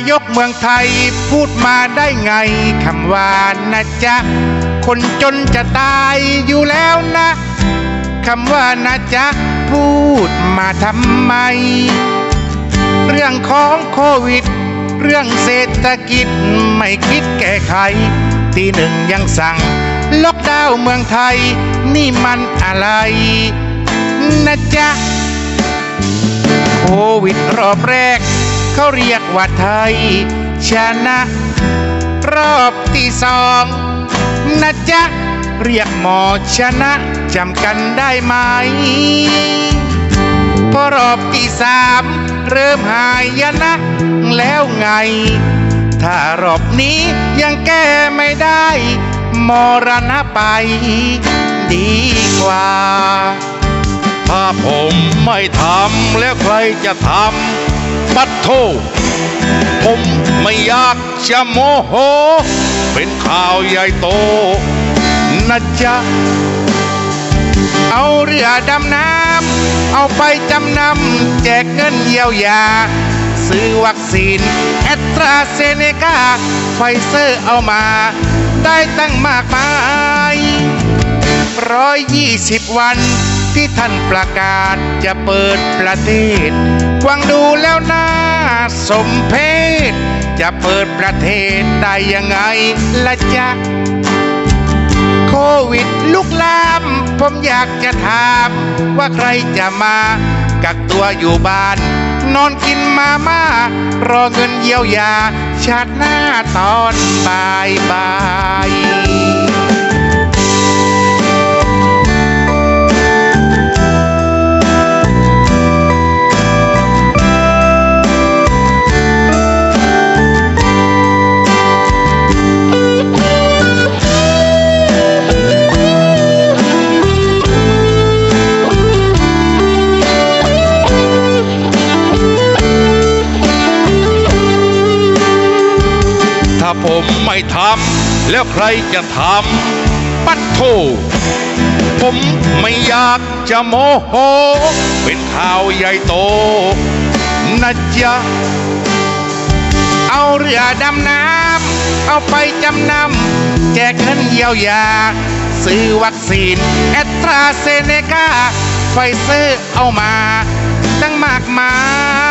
ายกเมืองไทยพูดมาได้ไงคำว่านะจ๊ะ คนจนจะตายอยู่แล้วนะคำว่านะจ๊ะ พูดมาทำไม เรื่องของโควิด เรื่องเศรษฐกิจไม่คิดแก้ไข ทีหนึ่งยังสั่ง ล็อกดาวน์เมืองไทย นี่มันอะไร นะจ๊ะ โควิดรอบแรก เขาเรียกว่าไทย ชนะ รอบที่สองนะจ๊ะ เรียกหมอชนะจำกันได้ไหม พอรอบที่สามเริ่มหายนะ แล้วไง ถ้ารอบนี้ยังแก้ไม่ได้ มรณะไป ดีกว่า ไม่ทำแล้วใครจะทำปัดโทผมไม่อยากจะโมโห เป็นข่าวใหญ่โตนะจ๊ะเอาเรือดำน้ำเอาไปจำนำแจกเงินเยียวยา ซื้อวัคซีน แอตราเซเนกาไฟเซอร์เอามา ได้ตั้งมากมายร้อยยี่สิบวัน ที่ท่านประกาศจะเปิดประเทศฟังดูแล้วน่าสมเพชจะเปิดประเทศได้ยังไงละจ๊ะโควิดลุกลาม ผมอยากจะถามว่าใครจะมากักตัวอยู่บ้าน นอนกินมาม่ารอเงินเยียวยา ชาติหน้าตอนบ่ายบาย ผมไม่ทำแล้วใครจะทำปัดโทผมไม่อยากจะโมโห เป็นข่าวใหญ่โตนะจ๊ะเอาเรือดำน้ำเอาไปจำนำแจกเงินเยียวยา ซื้อวัคซีน แอตราเซเนกาไฟเซอร์เอามา ตั้งมากมาย